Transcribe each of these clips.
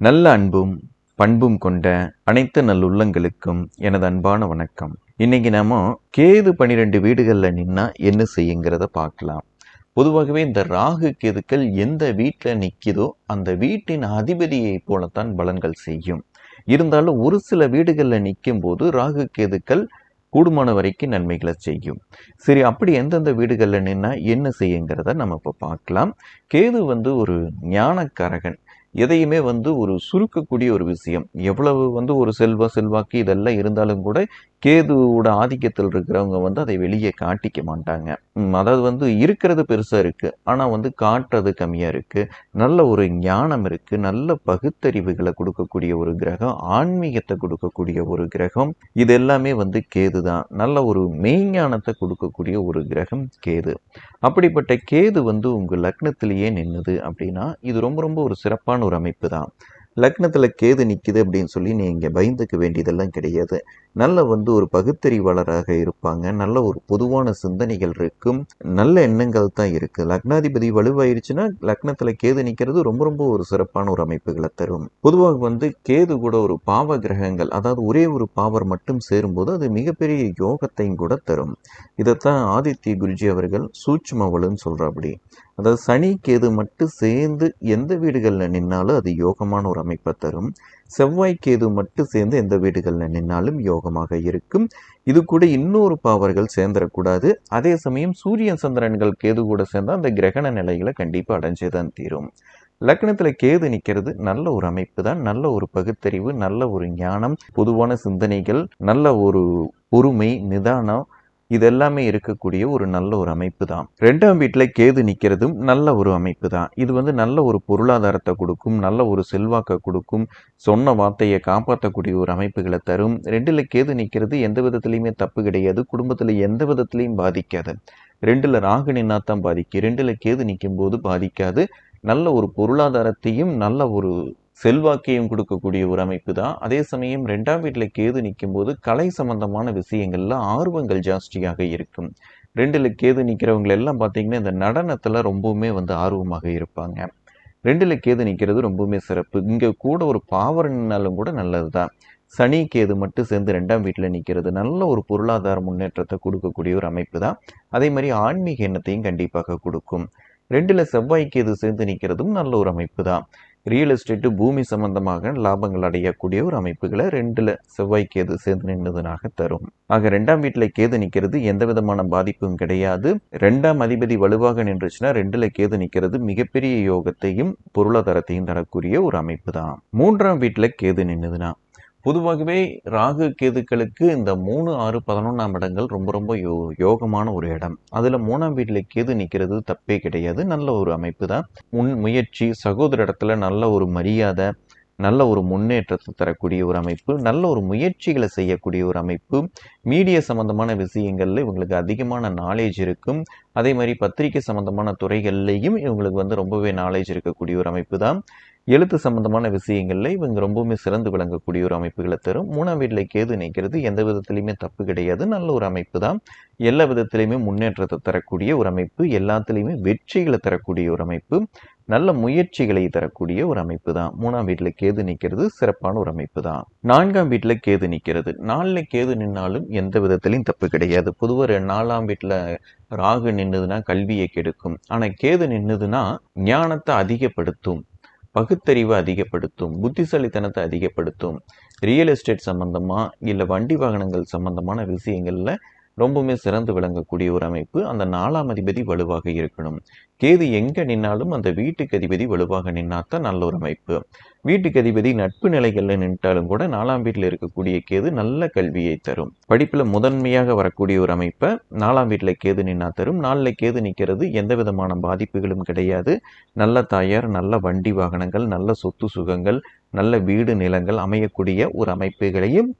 நல்ல அன்பும் பண்பும் கொண்ட அனைத்து நல்லுள்ளங்களுக்கும் எனது அன்பான வணக்கம். இன்னைக்கு நாம கேது பனிரெண்டு வீடுகளில் நின்னா என்ன செய்யுங்கிறத பார்க்கலாம். பொதுவாகவே இந்த ராகு கேதுக்கள் எந்த வீட்டில் நிற்கிதோ அந்த வீட்டின் அதிபதியை போலத்தான் பலன்கள் செய்யும். இருந்தாலும் ஒரு சில வீடுகளில் நிற்கும் போது ராகு கேதுக்கள் கூடுமான வரைக்கும் நன்மைகளை செய்யும். சரி அப்படி எந்தெந்த வீடுகளில் நின்னா என்ன செய்யுங்கிறத நம்ம இப்போ பார்க்கலாம். கேது வந்து ஒரு ஞானக்காரகன். எதையுமே வந்து ஒரு சுருக்கக்கூடிய ஒரு விஷயம். எவ்வளவு வந்து ஒரு செல்வ செல்வாக்கு இதெல்லாம் இருந்தாலும் கூட கேதுவோட ஆதிக்கத்தில் இருக்கிறவங்க வந்து அதை வெளியே காட்டிக்க மாட்டாங்க. அதாவது வந்து இருக்கிறது பெருசாக இருக்குது ஆனால் வந்து காட்டுறது கம்மியாக இருக்குது நல்ல ஒரு ஞானம் இருக்குது நல்ல பகுத்தறிவுகளை கொடுக்கக்கூடிய ஒரு கிரகம் ஆன்மீகத்தை கொடுக்கக்கூடிய ஒரு கிரகம் இது எல்லாமே வந்து கேது தான். நல்ல ஒரு மெய்ஞானத்தை கொடுக்கக்கூடிய ஒரு கிரகம் கேது. அப்படிப்பட்ட கேது வந்து உங்கள் லக்னத்திலேயே நின்னுது அப்படின்னா இது ரொம்ப ரொம்ப ஒரு சிறப்பான ஒரு அமைப்பு தான். லக்னத்தில் கேது நிற்கிது அப்படின்னு சொல்லி நீங்கள் பயந்துக்க வேண்டியதெல்லாம் கிடையாது. நல்ல வந்து ஒரு பகுத்தறிவாளராக இருப்பாங்க. நல்ல ஒரு பொதுவான சிந்தனைகள் இருக்கும். நல்ல எண்ணங்கள் தான் இருக்குது லக்னாதிபதி வலுவாயிருச்சுன்னா லக்னத்தில் கேது நிற்கிறது ரொம்ப ரொம்ப ஒரு சிறப்பான ஒரு அமைப்புகளை தரும். பொதுவாக வந்து கேது கூட ஒரு பாவ கிரகங்கள் அதாவது ஒரே ஒரு பாவர் மட்டும் சேரும்போது அது மிகப்பெரிய யோகத்தையும் கூட தரும். இதைத்தான் ஆதித்ய குருஜி அவர்கள் சூட்சுமவலுன்னு சொல்கிறாப்படி அதாவது சனி கேது மட்டும் சேர்ந்து எந்த வீடுகளில் நின்னாலும் அது யோகமான ஒரு அமைப்பை தரும். செவ்வாய் கேது மட்டும் சேர்ந்து எந்த வீடுகளில் நின்னாலும் யோகமாக இருக்கும். இது கூட இன்னொரு பாவர்கள் சேர்ந்துடக்கூடாது அதே சமயம் சூரியன் சந்திரன்கள் கேது கூட சேர்ந்தால் அந்த கிரகண நிலைகளை கண்டிப்பாக அடைஞ்சே தான் தீரும். லக்னத்தில் கேது நிற்கிறது நல்ல ஒரு அமைப்பு தான் நல்ல ஒரு பகுத்தறிவு நல்ல ஒரு ஞானம் பொதுவான சிந்தனைகள் நல்ல ஒரு பொறுமை நிதானம் இது எல்லாமே இருக்கக்கூடிய ஒரு நல்ல ஒரு அமைப்பு தான் ரெண்டாம் வீட்டில் கேது நிற்கிறதும் நல்ல ஒரு அமைப்பு தான் இது வந்து நல்ல ஒரு பொருளாதாரத்தை கொடுக்கும் நல்ல ஒரு செல்வாக்கை கொடுக்கும் சொன்ன வார்த்தையை காப்பாற்றக்கூடிய ஒரு அமைப்புகளை தரும். ரெண்டில் கேது நிற்கிறது எந்த விதத்துலையுமே தப்பு கிடையாது குடும்பத்தில் எந்த விதத்துலையும் பாதிக்காது. ரெண்டில் ராகு நின்னா தான் பாதிக்கும். ரெண்டில் கேது நிற்கும் போது பாதிக்காது. நல்ல ஒரு பொருளாதாரத்தையும் நல்ல ஒரு செல்வாக்கையும் கொடுக்கக்கூடிய ஒரு அமைப்பு தான். அதே சமயம் ரெண்டாம் வீட்டில் கேது நிற்கும் போது கலை சம்பந்தமான விஷயங்களில் ஆர்வங்கள் ஜாஸ்தியாக இருக்கும். ரெண்டில் கேது நிற்கிறவங்க எல்லாம் பார்த்தீங்கன்னா இந்த நடனத்தில் ரொம்பவுமே வந்து ஆர்வமாக இருப்பாங்க. ரெண்டில் கேது நிற்கிறது ரொம்பவுமே சிறப்பு. இங்கே கூட ஒரு பாவரனாலும் கூட நல்லது தான் சனி கேது மட்டும் சேர்ந்து ரெண்டாம் வீட்டில் நிற்கிறது நல்ல ஒரு பொருளாதார முன்னேற்றத்தை கொடுக்கக்கூடிய ஒரு அமைப்பு தான். அதே மாதிரி ஆன்மீக எண்ணத்தையும் கண்டிப்பாக கொடுக்கும். ரெண்டில் செவ்வாய் கேது சேர்ந்து நிற்கிறதும் நல்ல ஒரு அமைப்பு தான். ரியல் எஸ்டேட்டு பூமி சம்பந்தமாக லாபங்கள் அடையக்கூடிய ஒரு அமைப்புகளை ரெண்டுல செவ்வாய் கேது சேர்ந்து நின்றதுனாக தரும். ஆக ரெண்டாம் வீட்டுல கேது நிக்கிறது எந்த விதமான பாதிப்பும் கிடையாது. ரெண்டாம் அதிபதி வலுவாக நின்றுச்சுன்னா ரெண்டுல கேது நிக்கிறது மிகப்பெரிய யோகத்தையும் பொருளாதாரத்தையும் தரக்கூடிய ஒரு அமைப்பு தான் மூன்றாம் வீட்டுல கேது நின்றுதுன்னா பொதுவாகவே ராகு கேதுக்களுக்கு இந்த மூணு ஆறு பதினொன்றாம் இடங்கள் ரொம்ப ரொம்ப யோ யோகமான ஒரு இடம். அதில் மூணாம் வீட்டில் கேது நிற்கிறது தப்பே கிடையாது. நல்ல ஒரு அமைப்பு தான். முன் முயற்சி சகோதர இடத்துல நல்ல ஒரு மரியாதை நல்ல ஒரு முன்னேற்றத்தை தரக்கூடிய ஒரு அமைப்பு நல்ல ஒரு முயற்சிகளை செய்யக்கூடிய ஒரு அமைப்பு. மீடிய சம்பந்தமான விஷயங்களில் இவங்களுக்கு அதிகமான நாலேஜ் இருக்கும். அதே மாதிரி பத்திரிகை சம்பந்தமான துறைகள்லையும் இவங்களுக்கு வந்து ரொம்பவே நாலேஜ் இருக்கக்கூடிய ஒரு அமைப்பு தான். எழுத்து சம்பந்தமான விஷயங்களில் இவங்க ரொம்பவுமே சிறந்து விளங்கக்கூடிய ஒரு அமைப்புகளை தரும். மூணாம் வீட்டில் கேது நிற்கிறது எந்த விதத்துலையுமே தப்பு கிடையாது. நல்ல ஒரு அமைப்பு தான் எல்லா விதத்திலையுமே முன்னேற்றத்தை தரக்கூடிய ஒரு அமைப்பு. எல்லாத்துலேயுமே வெற்றிகளை தரக்கூடிய ஒரு அமைப்பு. நல்ல முயற்சிகளை தரக்கூடிய ஒரு அமைப்பு தான் மூணாம் வீட்டில் கேது நிற்கிறது சிறப்பான ஒரு அமைப்பு தான் நான்காம் வீட்டில் கேது நிற்கிறது நாலில் கேது நின்னாலும் எந்த விதத்திலையும் தப்பு கிடையாது. பொதுவாக நாலாம் வீட்டில் ராகு நின்றுதுன்னா கல்வியை கெடுக்கும். ஆனால் கேது நின்றுதுன்னா ஞானத்தை அதிகப்படுத்தும். பகுத்தறிவை அதிகப்படுத்தும் புத்திசாலித்தனத்தை அதிகப்படுத்தும் ரியல் எஸ்டேட் சம்மந்தமாக இல்லை வண்டி வாகனங்கள் சம்மந்தமான விஷயங்களில் ரொம்பவுமே சிறந்து விளங்கக்கூடிய ஒரு அமைப்பு. அந்த நாலாம் அதிபதி வலுவாக இருக்கணும். கேது எங்கே நின்னாலும் அந்த வீட்டுக்கு அதிபதி வலுவாக நின்னாத்தான் நல்ல ஒரு அமைப்பு. வீட்டுக்கு அதிபதி நட்பு நிலைகளில் நின்றாலும் கூட நாலாம் வீட்டில் இருக்கக்கூடிய கேது நல்ல கல்வியை தரும். படிப்பில் முதன்மையாக வரக்கூடிய ஒரு அமைப்பை நாலாம் வீட்டில் கேது நின்னா தரும். நாளில் கேது நிற்கிறது எந்த விதமான பாதிப்புகளும் கிடையாது. நல்ல தாயார் நல்ல வண்டி வாகனங்கள் நல்ல சொத்து சுகங்கள் நல்ல வீடு நிலங்கள் அமையக்கூடிய ஒரு அமைப்புகளையும்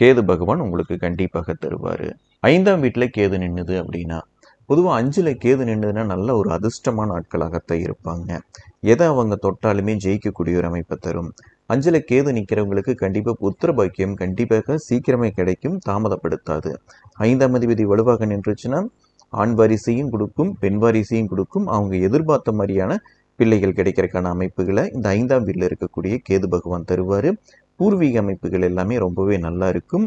கேது பகவான் உங்களுக்கு கண்டிப்பாக தருவார். ஐந்தாம் வீட்டில் கேது நின்றுது அப்படின்னா பொதுவாக அஞ்சில் கேது நின்றுதுன்னா நல்ல ஒரு அதிர்ஷ்டமான ஆட்களாகத்தான் இருப்பாங்க. எதை அவங்க தொட்டாலுமே ஜெயிக்கக்கூடிய ஒரு அமைப்பை தரும். அஞ்சில் கேது நிற்கிறவங்களுக்கு கண்டிப்பாக புத்திர பாக்கியம் கண்டிப்பாக சீக்கிரமே கிடைக்கும் தாமதப்படுத்தாது. ஐந்தாம் அதிபதி வலுவாக நின்றுச்சுன்னா ஆண் வாரிசையும் கொடுக்கும் பெண் வாரிசையும் கொடுக்கும். அவங்க எதிர்பார்த்த மாதிரியான பிள்ளைகள் கிடைக்கிறதுக்கான அமைப்புகளை இந்த ஐந்தாம் வீட்டில் இருக்கக்கூடிய கேது பகவான் தருவார். பூர்வீக அமைப்புகள் எல்லாமே ரொம்பவே நல்லா இருக்கும்.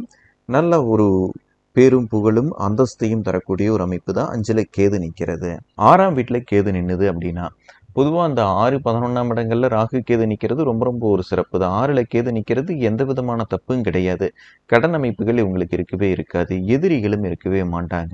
நல்ல ஒரு பேரும் புகழும் அந்தஸ்தையும் தரக்கூடிய ஒரு அமைப்பு தான் அஞ்சில் கேது நிற்கிறது. ஆறாம் வீட்டில் கேது நின்னுது அப்படின்னா பொதுவாக அந்த ஆறு பதினொன்றாம் இடங்களில் ராகு கேது நிற்கிறது ரொம்ப ரொம்ப ஒரு சிறப்பு தான். ஆறில் கேது நிற்கிறது எந்த விதமான தப்பும் கிடையாது. கடன் அமைப்புகள் இவங்களுக்கு இருக்கவே இருக்காது. எதிரிகளும் இருக்கவே மாட்டாங்க.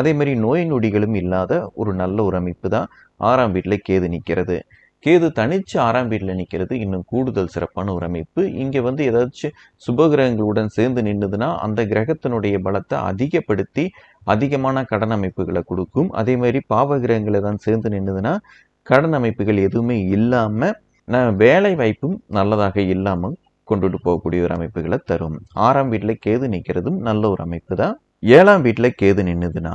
அதே மாதிரி நோய் நொடிகளும் இல்லாத ஒரு நல்ல ஒரு அமைப்பு தான் ஆறாம் வீட்டில் கேது நிற்கிறது கேது தனிச்சு ஆறாம் வீட்டில் நிற்கிறது இன்னும் கூடுதல் சிறப்பான ஒரு அமைப்பு. இங்கே வந்து ஏதாச்சும் சுபகிரகங்களுடன் சேர்ந்து நின்றுதுன்னா அந்த கிரகத்தினுடைய பலத்தை அதிகப்படுத்தி அதிகமான கடன் அமைப்புகளை கொடுக்கும். அதே மாதிரி பாவகிரகங்களை தான் சேர்ந்து நின்றுதுன்னா கடன் அமைப்புகள் எதுவுமே இல்லாமல் நான் வேலை வாய்ப்பும் நல்லதாக இல்லாமல் கொண்டுட்டு போகக்கூடிய ஒரு அமைப்புகளை தரும். ஆறாம் வீட்டில் கேது நிற்கிறதும் நல்ல ஒரு அமைப்பு தான் ஏழாம் வீட்டில் கேது நின்றுதுன்னா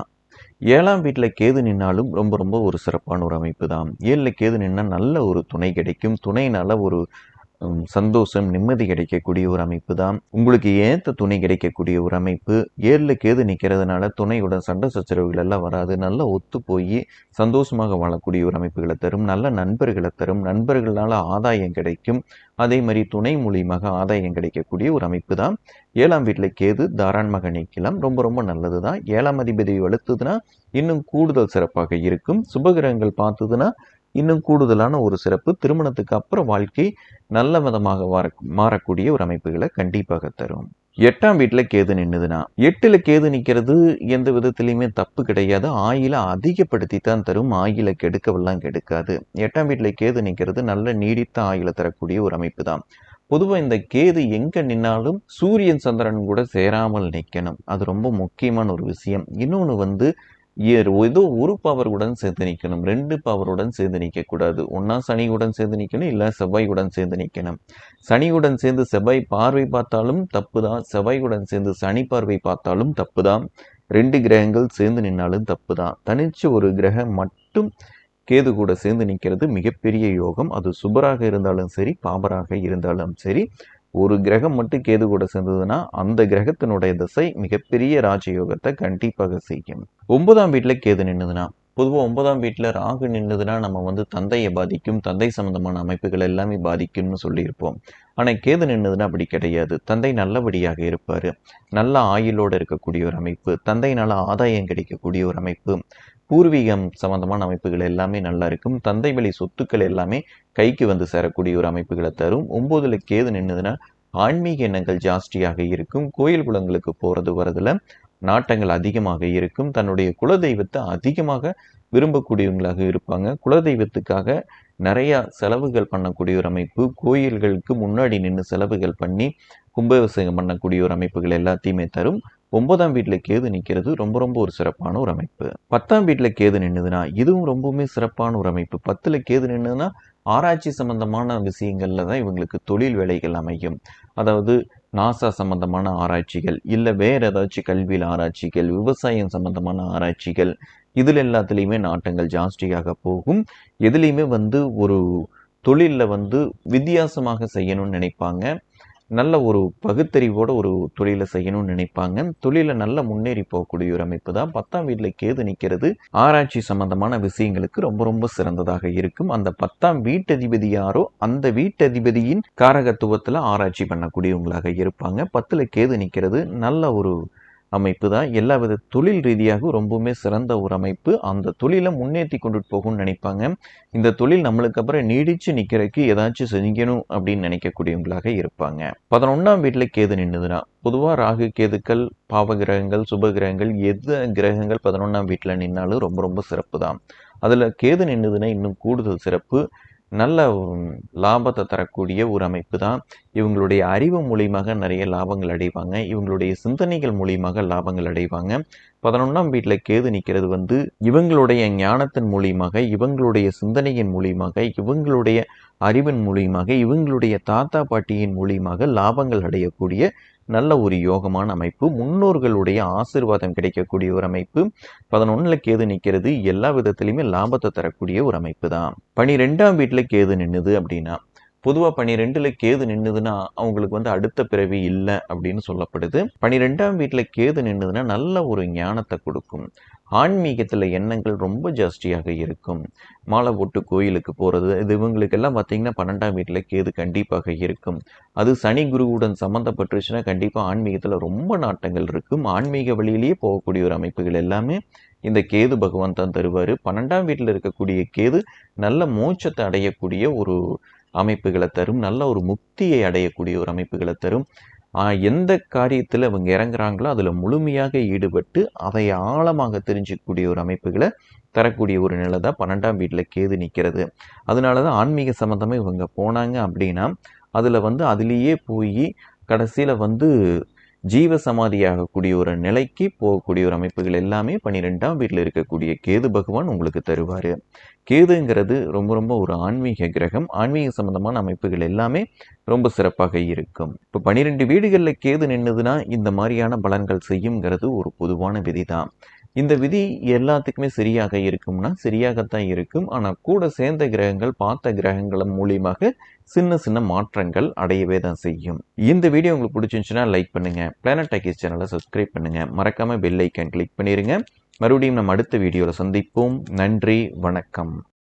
ஏழாம் வீட்டில் கேது நின்னாலும் ரொம்ப ரொம்ப ஒரு சிறப்பான ஒரு அமைப்பு தான் ஏழில் கேது நின்னால் நல்ல ஒரு துணை கிடைக்கும். துணையினால் ஒரு சந்தோஷம் நிம்மதி கிடைக்கக்கூடிய ஒரு அமைப்பு தான் உங்களுக்கு ஏற்ற துணை கிடைக்கக்கூடிய ஒரு அமைப்பு. ஏழில் கேது நிற்கிறதுனால துணையுடன் சண்டை சச்சரவுகள் எல்லாம் வராது. நல்லா ஒத்து போய் சந்தோஷமாக வாழக்கூடிய ஒரு அமைப்புகளை தரும். நல்ல நண்பர்களை தரும். நண்பர்களால் ஆதாயம் கிடைக்கும். அதே மாதிரி துணை மூலியமாக ஆதாயம் கிடைக்கக்கூடிய ஒரு அமைப்பு தான் ஏழாம் வீட்டில் கேது தாராண்மாக நீக்கலாம். ரொம்ப ரொம்ப நல்லது தான் ஏழாம் அதிபதி வலுத்துதுன்னா இன்னும் கூடுதல் சிறப்பாக இருக்கும். சுபகிரகங்கள் பார்த்ததுன்னா இன்னும் கூடுதலான ஒரு சிறப்பு திருமணத்துக்கு அப்புறம் வாழ்க்கை நல்ல விதமாக மாறக்கூடிய ஒரு அமைப்புகளை கண்டிப்பாக தரும். எட்டாம் வீட்டில் கேது நின்றுதுன்னா எட்டில் கேது நிற்கிறது எந்த விதத்துலையுமே தப்பு கிடையாது. ஆயில அதிகப்படுத்தி தான் தரும் ஆயில கெடுக்கவெல்லாம் கெடுக்காது. எட்டாம் வீட்டில் கேது நிற்கிறது நல்ல நீடித்த ஆயில தரக்கூடிய ஒரு அமைப்பு தான். பொதுவாக இந்த கேது எங்கே நின்னாலும் சூரியன் சந்திரன் கூட சேராமல் நிற்கணும் அது ரொம்ப முக்கியமான ஒரு விஷயம். இன்னொன்று வந்து ஏதோ ஒரு பவருடன் சேர்ந்து நிற்கணும். ரெண்டு பவருடன் சேர்ந்து நிற்கக்கூடாது. ஒன்றா சனியுடன் சேர்ந்து நிற்கணும் இல்லை செவ்வாயுடன் சேர்ந்து நிற்கணும். சனியுடன் சேர்ந்து செவ்வாய் பார்வை பார்த்தாலும் தப்பு தான் செவ்வாயுடன் சேர்ந்து சனி பார்வை பார்த்தாலும் தப்பு தான் ரெண்டு கிரகங்கள் சேர்ந்து நின்னாலும் தப்பு தான் தனிச்சு ஒரு கிரகம் மட்டும் கேது கூட சேர்ந்து நிற்கிறது மிகப்பெரிய யோகம். அது சுபராக இருந்தாலும் சரி பாபராக இருந்தாலும் சரி ஒரு கிரகம் மட்டும் கேது கூட சேர்ந்ததுன்னா அந்த கிரகத்தினுடைய திசை மிகப்பெரிய ராஜயோகத்தை கண்டிப்பாக செய்யும். ஒன்பதாம் வீட்டில் கேது நின்னுதுன்னா பொதுவாக ஒன்பதாம் வீட்டில் ராகு நின்னுதுன்னா நம்ம வந்து தந்தையை பாதிக்கும் தந்தை சம்பந்தமான அமைப்புகள் எல்லாமே பாதிக்கும்னு சொல்லியிருப்போம். ஆனால் கேது நின்னுதுன்னா அப்படி கிடையாது. தந்தை நல்லபடியாக இருப்பார். நல்ல ஆயுளோடு இருக்கக்கூடிய ஒரு அமைப்பு தந்தையினால ஆதாயம் கிடைக்கக்கூடிய ஒரு அமைப்பு பூர்வீகம் சம்பந்தமான அமைப்புகள் எல்லாமே நல்லா இருக்கும். தந்தை வழி சொத்துக்கள் எல்லாமே கைக்கு வந்து சேரக்கூடிய ஒரு அமைப்புகளை தரும். ஒம்போதுல கேது நின்றுதுன்னா ஆன்மீக எண்ணங்கள் ஜாஸ்தியாக இருக்கும். கோயில் குளங்களுக்கு போகிறது வரதுல நாட்டங்கள் அதிகமாக இருக்கும். தன்னுடைய குலதெய்வத்தை அதிகமாக விரும்பக்கூடியவங்களாக இருப்பாங்க. குலதெய்வத்துக்காக நிறைய செலவுகள் பண்ணக்கூடிய ஒரு அமைப்பு. கோயில்களுக்கு முன்னாடி நின்று செலவுகள் பண்ணி கும்பாபிஷேகம் பண்ணக்கூடிய ஒரு அமைப்புகள் எல்லாத்தையுமே தரும். ஒன்பதாம் வீட்டில் கேது நிற்கிறது ரொம்ப ரொம்ப ஒரு சிறப்பான ஒரு அமைப்பு. பத்தாம் வீட்டில் கேது நின்றுதுன்னா இதுவும் ரொம்பவுமே சிறப்பான ஒரு அமைப்பு. பத்தில் கேது நின்றுதுன்னா ஆராய்ச்சி சம்பந்தமான விஷயங்களில் தான் இவங்களுக்கு தொழில் வேலைகள் அமையும். அதாவது நாசா சம்பந்தமான ஆராய்ச்சிகள் இல்லை வேற ஏதாச்சும் கல்வியில் ஆராய்ச்சிகள் விவசாயம் சம்பந்தமான ஆராய்ச்சிகள் இதில் எல்லாத்துலேயுமே நாட்டங்கள் ஜாஸ்தியாக போகும். எதுலேயுமே வந்து ஒரு தொழிலில் வந்து வித்தியாசமாக செய்யணும்னு நினைப்பாங்க. நல்ல ஒரு பகுத்தறிவோட ஒரு தொழிலை செய்யணும்னு நினைப்பாங்க. தொழில நல்ல முன்னேறி போகக்கூடிய ஒரு அமைப்பு தான். பத்தாம் வீட்டில் கேது நிற்கிறது ஆராய்ச்சி சம்பந்தமான விஷயங்களுக்கு ரொம்ப ரொம்ப சிறந்ததாக இருக்கும். அந்த பத்தாம் வீட்டதிபதி யாரோ அந்த வீட்டதிபதியின் காரகத்துவத்தில் ஆராய்ச்சி பண்ணக்கூடியவங்களாக இருப்பாங்க. பத்தில் கேது நிற்கிறது நல்ல ஒரு அமைப்பு தான் எல்லா வித தொழில் ரீதியாக ரொம்பவுமே சிறந்த ஒரு அமைப்பு. அந்த தொழிலை முன்னேற்றி கொண்டுட்டு போகும்னு நினைப்பாங்க. இந்த தொழில் நம்மளுக்கு அப்புறம் நீடிச்சு நிற்கிறதுக்கு ஏதாச்சும் செஞ்சணும் அப்படின்னு நினைக்கக்கூடியவங்களாக இருப்பாங்க. பதினொன்றாம் வீட்டில் கேது நின்றுதுன்னா பொதுவாக ராகு கேதுக்கள் பாவகிரகங்கள் சுபகிரகங்கள் எது கிரகங்கள் பதினொன்றாம் வீட்டில் நின்னாலும் ரொம்ப ரொம்ப சிறப்பு தான் அதில் கேது நின்றுதுன்னா இன்னும் கூடுதல் சிறப்பு. நல்ல லாபத்தை தரக்கூடிய ஒரு அமைப்பு தான். இவங்களுடைய அறிவு மூலியமாக நிறைய லாபங்கள் அடைவாங்க. இவங்களுடைய சிந்தனைகள் மூலியமாக லாபங்கள் அடைவாங்க. பதினொன்றாம் வீட்டில் கேது நிற்கிறது வந்து இவங்களுடைய ஞானத்தின் மூலியமாக இவங்களுடைய சிந்தனையின் மூலியமாக இவங்களுடைய அறிவின் மூலியமாக இவங்களுடைய தாத்தா பாட்டியின் மூலியமாக லாபங்கள் அடையக்கூடிய நல்ல ஒரு யோகமான அமைப்பு. முன்னோர்களுடைய ஆசீர்வாதம் கிடைக்கக்கூடிய ஒரு அமைப்பு. பதினொன்றில் கேது நிற்கிறது எல்லா விதத்திலையுமே லாபத்தை தரக்கூடிய ஒரு அமைப்பு தான் பனிரெண்டாம் வீட்டில் கேது நின்னுது அப்படின்னா பொதுவாக பனிரெண்டில் கேது நின்னுதுன்னா அவங்களுக்கு வந்து அடுத்த பிறவி இல்லை அப்படின்னு சொல்லப்படுது. பனிரெண்டாம் வீட்டில் கேது நின்னுதுன்னா நல்ல ஒரு ஞானத்தை கொடுக்கும். ஆன்மீகத்தில் எண்ணங்கள் ரொம்ப ஜாஸ்தியாக இருக்கும். மாலை போட்டு கோயிலுக்கு போகிறது இது இவங்களுக்கெல்லாம் பார்த்தீங்கன்னா பன்னெண்டாம் வீட்டில் கேது கண்டிப்பாக இருக்கும். அது சனி குருவுடன் சம்மந்தப்பட்டுருச்சுன்னா கண்டிப்பாக ஆன்மீகத்தில் ரொம்ப நாட்டங்கள் இருக்கும். ஆன்மீக வழியிலேயே போகக்கூடிய ஒரு அமைப்புகள் எல்லாமே இந்த கேது பகவான் தான் தருவார். பன்னெண்டாம் வீட்டில் இருக்கக்கூடிய கேது நல்ல மோட்சத்தை அடையக்கூடிய ஒரு அமைப்புகளை தரும் நல்ல ஒரு முக்தியை அடையக்கூடிய ஒரு அமைப்புகளை தரும். எந்த காரியத்தில் அவங்க இறங்குறாங்களோ அதில் முழுமையாக ஈடுபட்டு அதை ஆழமாக தெரிஞ்சிக்கக்கூடிய ஒரு அமைப்புகளை தரக்கூடிய ஒரு நிலை தான் பன்னெண்டாம் வீட்டில் கேது நிற்கிறது அதனால தான் ஆன்மீக சம்மந்தமாக இவங்க போனாங்க அப்படின்னா அதில் வந்து அதுலேயே போய் கடைசியில் வந்து ஜீவ சமாதியாகக்கூடிய ஒரு நிலைக்கு போகக்கூடிய ஒரு அமைப்புகள் எல்லாமே பன்னிரெண்டாம் வீட்டில் இருக்கக்கூடிய கேது பகவான் உங்களுக்கு தருவார். கேதுங்கிறது ரொம்ப ரொம்ப ஒரு ஆன்மீக கிரகம். ஆன்மீக சம்பந்தமான அமைப்புகள் எல்லாமே ரொம்ப சிறப்பாக இருக்கும். இப்போ பன்னிரெண்டு வீடுகளில் கேது நின்றுதுன்னா இந்த மாதிரியான பலன்கள் செய்யுங்கிறது ஒரு பொதுவான விதி தான் இந்த விதி எல்லாத்துக்குமே சரியாக இருக்கும்னா சரியாகத்தான் இருக்கும். ஆனால் கூட சேர்ந்த கிரகங்கள் பார்த்த கிரகங்கள் மூலியமாக சின்ன சின்ன மாற்றங்கள் அடையவே தான் செய்யும். இந்த வீடியோ உங்களுக்கு பிடிச்சிருந்துச்சுன்னா லைக் பண்ணுங்க. பிளானட் டாக்கிஸ் சேனலை சப்ஸ்கிரைப் பண்ணுங்க. மறக்காம பெல் ஐக்கன் கிளிக் பண்ணிருங்க. மறுபடியும் நம்ம அடுத்த வீடியோவில் சந்திப்போம். நன்றி வணக்கம்.